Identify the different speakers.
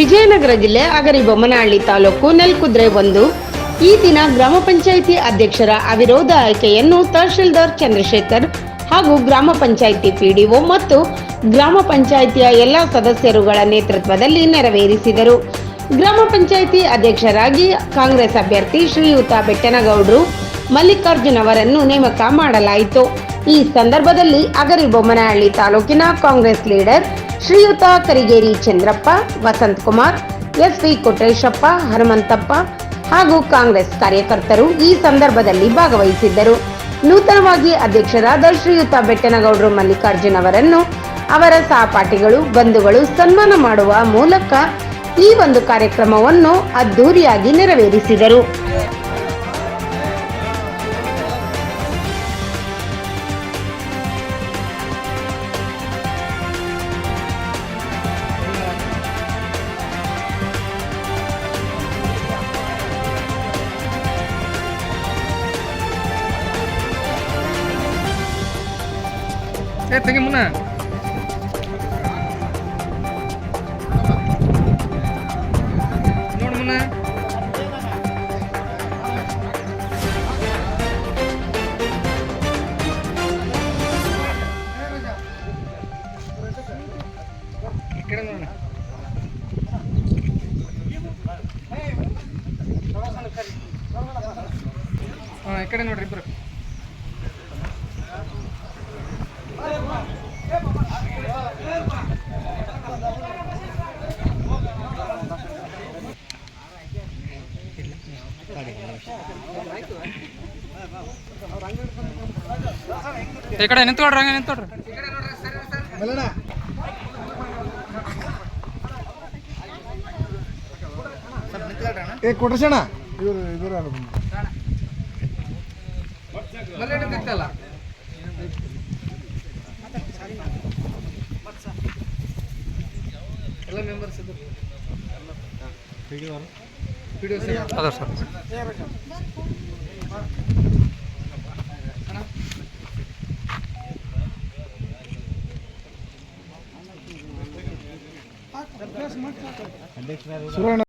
Speaker 1: ವಿಜಯನಗರ ಜಿಲ್ಲೆ ಅಗರಿಬೊಮ್ಮನಹಳ್ಳಿ ತಾಲೂಕು ನೆಲ್ಕುದ್ರೆ ಒಂದು. ಈ ದಿನ ಗ್ರಾಮ ಪಂಚಾಯಿತಿ ಅಧ್ಯಕ್ಷರ ಅವಿರೋಧ ಆಯ್ಕೆಯನ್ನು ತಹಶೀಲ್ದಾರ್ ಚಂದ್ರಶೇಖರ್ ಹಾಗೂ ಗ್ರಾಮ ಪಂಚಾಯಿತಿ ಪಿಡಿಒ ಮತ್ತು ಗ್ರಾಮ ಪಂಚಾಯಿತಿಯ ಎಲ್ಲ ಸದಸ್ಯರುಗಳ ನೇತೃತ್ವದಲ್ಲಿ ನೆರವೇರಿಸಿದರು. ಗ್ರಾಮ ಪಂಚಾಯಿತಿ ಅಧ್ಯಕ್ಷರಾಗಿ ಕಾಂಗ್ರೆಸ್ ಅಭ್ಯರ್ಥಿ ಶ್ರೀಯುತ ಬೆಟ್ಟನಗೌಡರು ಮಲ್ಲಿಕಾರ್ಜುನ್ ಅವರನ್ನು ನೇಮಕ ಮಾಡಲಾಯಿತು. ಈ ಸಂದರ್ಭದಲ್ಲಿ ಅಗರಿಬೊಮ್ಮನಹಳ್ಳಿ ತಾಲೂಕಿನ ಕಾಂಗ್ರೆಸ್ ಲೀಡರ್ ಶ್ರೀಯುತ ಕರಿಗೇರಿ ಚಂದ್ರಪ್ಪ, ವಸಂತ್ ಕುಮಾರ್, ಎಸ್ವಿ ಕೊಟ್ರೇಶಪ್ಪ, ಹನುಮಂತಪ್ಪ ಹಾಗೂ ಕಾಂಗ್ರೆಸ್ ಕಾರ್ಯಕರ್ತರು ಈ ಸಂದರ್ಭದಲ್ಲಿ ಭಾಗವಹಿಸಿದ್ದರು. ನೂತನವಾಗಿ ಅಧ್ಯಕ್ಷರಾದ ಶ್ರೀಯುತ ಬೆಟ್ಟನಗೌಡರು ಮಲ್ಲಿಕಾರ್ಜುನ್ ಅವರನ್ನು ಅವರ ಸಹಪಾಠಿಗಳು, ಬಂಧುಗಳು ಸನ್ಮಾನ ಮಾಡುವ ಮೂಲಕ ಈ ಒಂದು ಕಾರ್ಯಕ್ರಮವನ್ನು ಅದ್ದೂರಿಯಾಗಿ ನೆರವೇರಿಸಿದರು.
Speaker 2: ಏ ತೆಗಿ ಮುನ್ನ ನೋಡು ಮುನ್ನ ಈ ಕಡೆ ನೋಡೋಣ ಹಾಂ ಈ ಕಡೆ ನೋಡ್ರಿ ಇಬ್ರು ಈ ಕಡೆ ನಿಂತ್ಕೊಡ್ರಿ ಹಂಗೆ ನಿಂತ್ಕೊಡ್ರಿ
Speaker 3: ಏ ಕೊಟ್ರಸಣ ಇವರು ಇವರು
Speaker 2: ಮಲ್ಲೆ ಎಲ್ಲ ಮೆಂಬರ್ಸ್ ಇದ್ರು ವಿಡಿಯೋ ಅದ ಸರ್?
Speaker 3: ಸುರಣ್ಣ